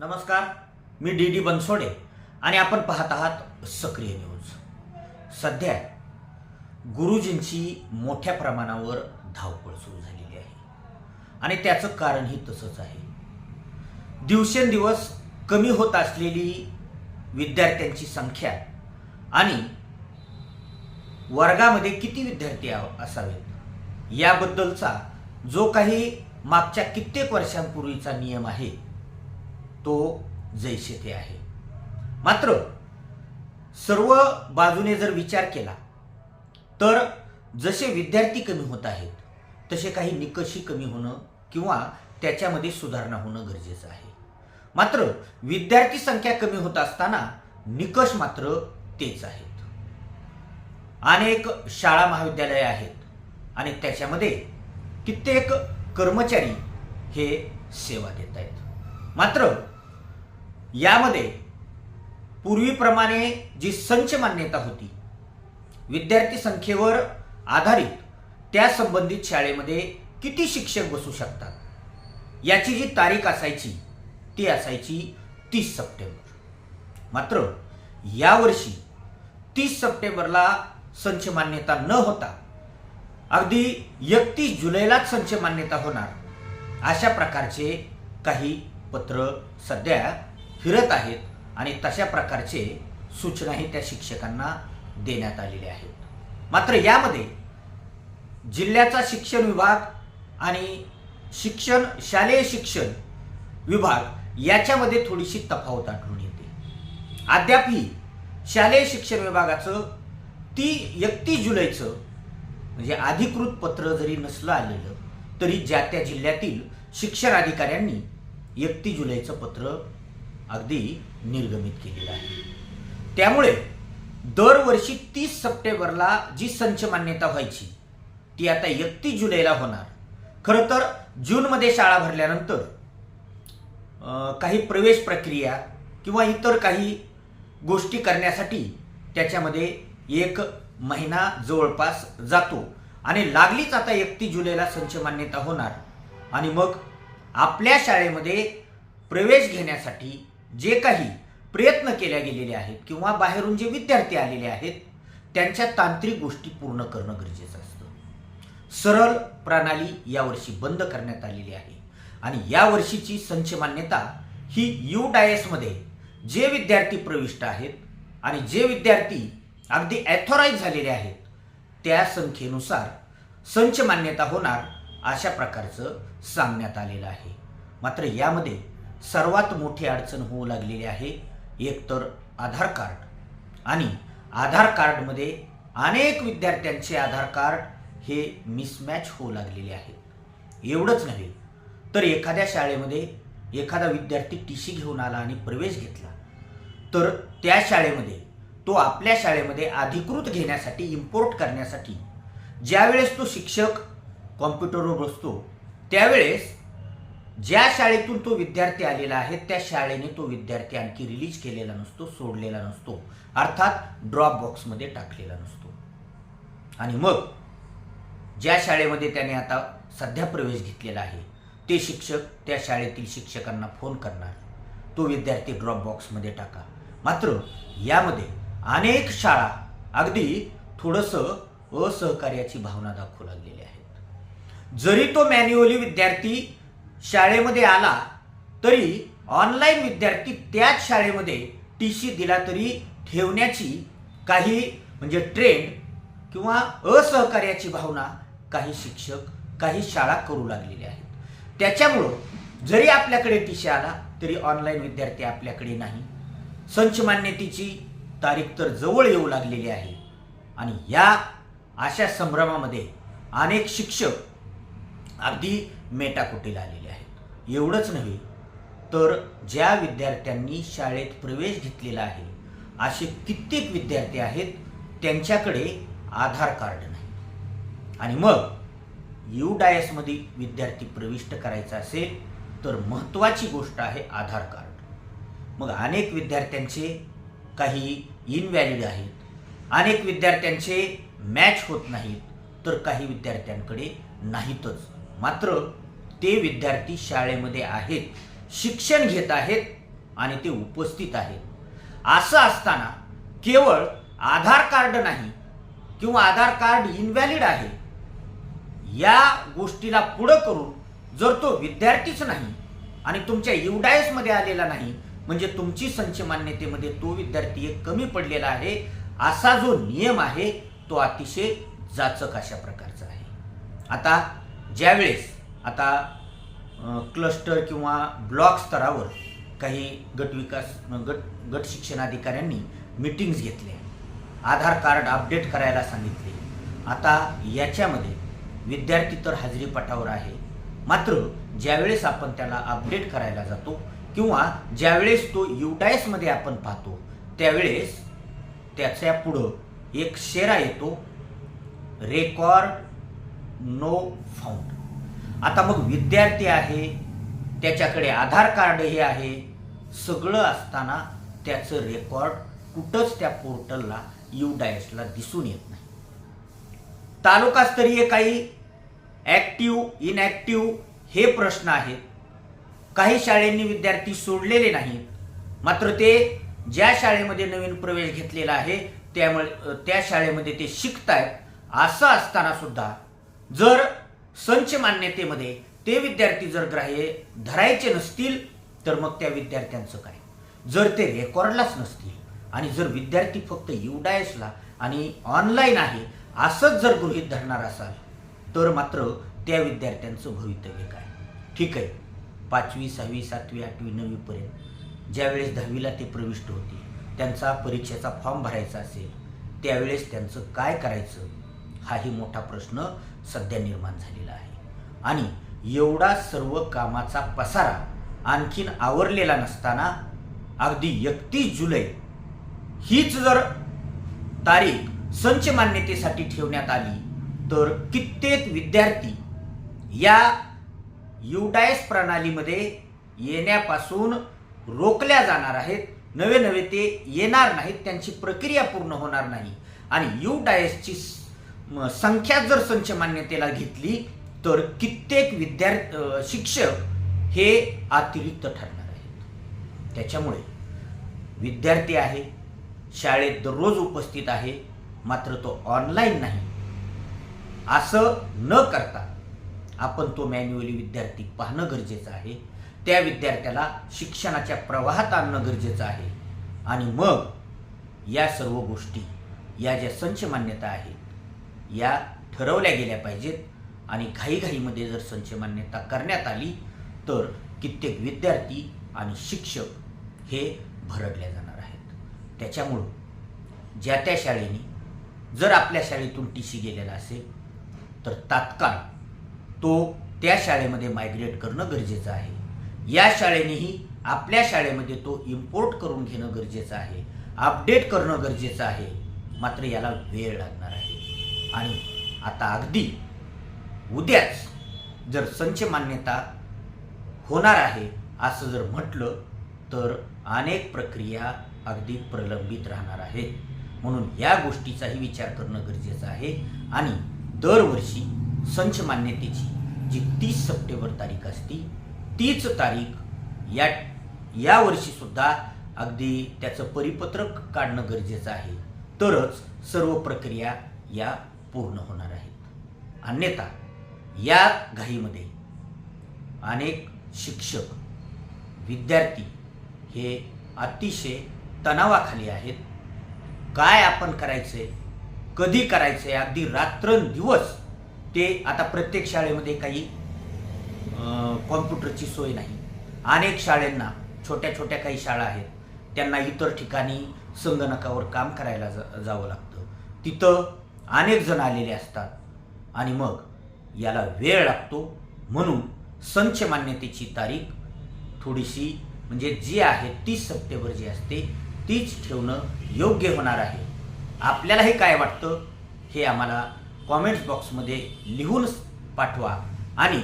नमस्कार मी D D Bansode आणि आपण पाहत आहात सक्रिय न्यूज. सध्या गुरुजींची मोठ्या प्रमाणावर धावपळ सुरू झालेली आहे. आणि त्याचं कारणही तसंच आहे. दिवसेंदिवस कमी होत असलेली विद्यार्थ्यांची संख्या आणि वर्गामध्ये किती विद्यार्थी असावेत याबद्दलचा जो काही मागच्या कित्येक वर्षांपूर्वीचा नियम आहे तो जैसे ते आहे. मात्र सर्व बाजूने जर विचार केला तर जसे विद्यार्थी कमी होत आहेत तसे काही निकषही कमी होणं किंवा त्याच्यामध्ये सुधारणा होणं गरजेचं आहे. मात्र विद्यार्थी संख्या कमी होत असताना निकष मात्र तेच आहेत. अनेक शाळा महाविद्यालये आहेत आणि त्याच्यामध्ये कित्येक कर्मचारी हे सेवा देत आहेत. मात्र यामध्ये पूर्वीप्रमाणे जी संच मान्यता होती विद्यार्थी संख्येवर आधारित त्या संबंधित शाळेमध्ये किती शिक्षक बसू शकतात? याची जी तारीख असायची ती असायची तीस सप्टेंबर. मात्र यावर्षी तीस सप्टेंबरला संच मान्यता न होता अगदी एकतीस जुलैलाच संच मान्यता होणार अशा प्रकारचे काही पत्र सध्या फिरत आहेत आणि तशा प्रकारचे सूचनाही त्या शिक्षकांना देण्यात आलेल्या आहेत. मात्र यामध्ये जिल्ह्याचा शिक्षण विभाग आणि शिक्षण शालेय शिक्षण विभाग याच्यामध्ये थोडीशी तफावत आढळून येते. अद्यापही शालेय शिक्षण विभागाचं ती एकतीस जुलैचं म्हणजे अधिकृत पत्र जरी नसलं आलेलं तरी ज्या त्या जिल्ह्यातील शिक्षण अधिकाऱ्यांनी एकतीस जुलैचं पत्र अगदी निर्गमित केलेलं आहे. त्यामुळे दरवर्षी तीस सप्टेंबरला जी संच मान्यता व्हायची ती आता एकतीस जुलैला होणार. खरं तर जूनमध्ये शाळा भरल्यानंतर काही प्रवेश प्रक्रिया किंवा इतर काही गोष्टी करण्यासाठी त्याच्यामध्ये एक महिना जवळपास जातो आणि लागलीच आता एकतीस जुलैला संच मान्यता होणार. आणि मग आपल्या शाळेमध्ये प्रवेश घेण्यासाठी जे काही प्रयत्न केल्या गेलेले आहेत किंवा बाहेरून जे विद्यार्थी आलेले आहेत त्यांच्या तांत्रिक गोष्टी पूर्ण करणं गरजेचं असतं. सरळ प्रणाली यावर्षी बंद करण्यात आलेली आहे. आणि यावर्षीची संच मान्यता ही यू डायसमध्ये जे विद्यार्थी प्रविष्ट आहेत आणि जे विद्यार्थी अगदी ॲथॉराईज झालेले आहेत त्या संख्येनुसार संच मान्यता होणार अशा प्रकारचं सांगण्यात आलेलं आहे. मात्र यामध्ये सर्वात मोठी अडचण होऊ लागलेली आहे. एकतर आधार कार्ड. आणि आधार कार्डमध्ये अनेक विद्यार्थ्यांचे आधार कार्ड हे मिसमॅच होऊ लागलेले आहेत एवढंच नव्हे तर एखाद्या शाळेमध्ये एखादा विद्यार्थी टी सी घेऊन आला आणि प्रवेश घेतला तर त्या शाळेमध्ये तो आपल्या शाळेमध्ये अधिकृत घेण्यासाठी इम्पोर्ट करण्यासाठी ज्यावेळेस तो शिक्षक कॉम्प्युटरवर बसतो त्यावेळेस ज्या शाळेतून तो विद्यार्थी आलेला आहे त्या शाळेने तो विद्यार्थी आणखी रिलीज केलेला नसतो सोडलेला नसतो. अर्थात ड्रॉप बॉक्समध्ये टाकलेला नसतो. आणि मग ज्या शाळेमध्ये त्याने आता सध्या प्रवेश घेतलेला आहे ते शिक्षक त्या शाळेतील शिक्षकांना फोन करणार. तो विद्यार्थी ड्रॉप बॉक्समध्ये टाका. मात्र यामध्ये अनेक शाळा अगदी थोडंसं असहकार्याची भावना दाखवू लागलेली आहेत. जरी तो मॅन्युअली विद्यार्थी शाळेमध्ये आला तरी ऑनलाईन विद्यार्थी त्याच शाळेमध्ये टी सी दिला तरी ठेवण्याची काही म्हणजे ट्रेंड किंवा असहकार्याची भावना काही शिक्षक काही शाळा करू लागलेले आहेत. त्याच्यामुळं जरी आपल्याकडे टी सी आला तरी ऑनलाईन विद्यार्थी आपल्याकडे नाही. संच मान्यतेची तारीख तर जवळ येऊ लागलेली आहे. आणि या अशा संभ्रमामध्ये अनेक शिक्षक अगदी मेटाकुटीला आलेले आहेत. एवढंच नव्हे तर ज्या विद्यार्थ्यांनी शाळेत प्रवेश घेतलेला आहे असे कित्येक विद्यार्थी आहेत त्यांच्याकडे आधार कार्ड नाही. आणि मग यू डायसमध्ये विद्यार्थी प्रविष्ट करायचा असेल तर महत्त्वाची गोष्ट आहे आधार कार्ड. मग अनेक विद्यार्थ्यांचे काही इनव्हॅलिड आहेत अनेक विद्यार्थ्यांचे मॅच होत नाहीत तर काही विद्यार्थ्यांकडे नाहीतच. मात्र ते विद्यार्थी शाळेमध्ये आहेत शिक्षण घेत आहेत आणि ते उपस्थित आहेत. असं असताना केवळ आधार कार्ड नाही किंवा आधार कार्ड इनव्हॅलिड आहे या गोष्टीला पुढं करून जर तो विद्यार्थीच नाही आणि तुमच्या युडायसमध्ये आलेला नाही म्हणजे तुमची संच मान्यतेमध्ये तो विद्यार्थी एक कमी पडलेला आहे असा जो नियम आहे तो अतिशय जाचक अशा प्रकारचा आहे. आता ज्यावेळेस आता क्लस्टर किंवा ब्लॉक स्तरावर काही गट विकास गट गट शिक्षणाधिकाऱ्यांनी मिटिंग्स घेतल्या आधार कार्ड अपडेट करायला सांगितले. आता याच्यामध्ये विद्यार्थी तर हजेरीपटावर आहे. मात्र ज्यावेळेस आपण त्याला अपडेट करायला जातो किंवा ज्यावेळेस तो युटायसमध्ये आपण पाहतो त्यावेळेस त्याच्या पुढं एक शेरा येतो. रेकॉर्ड नो फाउंड आता मग विद्यार्थी आहे त्याच्याकडे आधार कार्डही आहे सगळं असताना त्याचं रेकॉर्ड कुठंच त्या पोर्टलला यू डायसला दिसून येत नाही. तालुकास्तरीय काही ॲक्टिव्ह इनॲक्टिव्ह हे प्रश्न आहेत. काही शाळेंनी विद्यार्थी सोडलेले नाहीत. मात्र ते ज्या शाळेमध्ये नवीन प्रवेश घेतलेला आहे त्यामुळे त्या शाळेमध्ये ते शिकतायत. असं असताना सुद्धा जर संच मान्यतेमध्ये ते विद्यार्थी जर ग्राह्य धरायचे नसतील तर मग त्या विद्यार्थ्यांचं काय? जर ते रेकॉर्डलाच नसतील आणि जर विद्यार्थी फक्त युडायसला आणि ऑनलाईन आहे असंच जर गृहीत धरणार असाल तर मात्र त्या विद्यार्थ्यांचं भवितव्य काय? ठीक आहे. पाचवी सहावी सातवी आठवी नववीपर्यंत ज्यावेळेस दहावीला ते प्रविष्ट होतील त्यांचा परीक्षेचा फॉर्म भरायचा असेल त्यावेळेस त्यांचं काय करायचं? हाही मोठा प्रश्न सध्या निर्माण झालेला आहे. आणि एवढा सर्व कामाचा पसारा आणखीन आवरलेला नसताना अगदी एकतीस जुलै हीच जर तारीख संच मान्यतेसाठी ठेवण्यात आली तर कित्येक विद्यार्थी या युडायस प्रणालीमध्ये येण्यापासून रोखल्या जाणार आहेत. नवे नवे ते येणार नाहीत त्यांची प्रक्रिया पूर्ण होणार नाही. आणि यू डायसची संख्या जर संच मान्यतेला घेतली तर कित्येक विद्यार्थी शिक्षक हे अतिरिक्त ठरणार आहेत. त्याच्यामुळे विद्यार्थी आहे शाळेत दररोज उपस्थित आहे मात्र तो ऑनलाईन नाही. असं न करता आपण तो मॅन्युअली विद्यार्थी पाहणं गरजेचं आहे. त्या विद्यार्थ्याला शिक्षणाच्या प्रवाहात आणणं गरजेचं आहे. आणि मग या सर्व गोष्टी या ज्या संच मान्यता आहेत या ठरवल्या गेल्या पाहिजेत. आणि घाईघाईमध्ये जर संच मान्यता करण्यात आली तर कित्येक विद्यार्थी आणि शिक्षक हे भरडल्या जाणार आहेत. त्याच्यामुळं ज्या त्या शाळेने जर आपल्या शाळेतून टी सी गेलेला असेल तर तात्काळ तो त्या शाळेमध्ये मायग्रेट करणं गरजेचं आहे. या शाळेनेही आपल्या शाळेमध्ये तो इम्पोर्ट करून घेणं गरजेचं आहे अपडेट करणं गरजेचं आहे. मात्र याला वेळ लागणार आहे. आणि आता अगदी उद्याच जर संच मान्यता होणार आहे असं जर म्हटलं तर अनेक प्रक्रिया अगदी प्रलंबित राहणार आहेत म्हणून या गोष्टीचाही विचार करणं गरजेचं आहे. आणि दरवर्षी संच मान्यतेची जी तीस सप्टेंबर तारीख असती तीच तारीख या यावर्षी सुद्धा अगदी त्याचं परिपत्रक काढणं गरजेचं आहे. तरच सर्व प्रक्रिया या पूर्ण होणार आहेत अन्यथा या घाईमध्ये अनेक शिक्षक विद्यार्थी हे अतिशय तणावाखाली आहेत. काय आपण करायचंय? कधी करायचंय? अगदी रात्रंदिवस ते आता प्रत्येक शाळेमध्ये काही कॉम्प्युटरची सोय नाही. अनेक शाळेंना छोट्या छोट्या काही शाळा आहेत त्यांना इतर ठिकाणी संगणकावर काम करायला जा जावं लागतं. तिथं अनेक जण आलेले असतात. आणि मग याला वेळ लागतो. म्हणून संच मान्यतेची तारीख थोडीशी म्हणजे जी आहे तीस सप्टेंबर जी असते तीच ठेवणं योग्य होणार आहे. आपल्यालाही काय वाटतं हे आम्हाला कॉमेंट्स बॉक्समध्ये लिहून पाठवा. आणि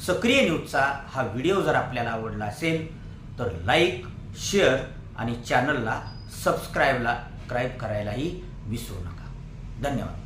सक्रिय न्यूजचा हा व्हिडिओ जर आपल्याला आवडला असेल तर लाईक शेअर आणि चॅनलला सबस्क्राईबला क्राईब करायलाही विसरू नका. धन्यवाद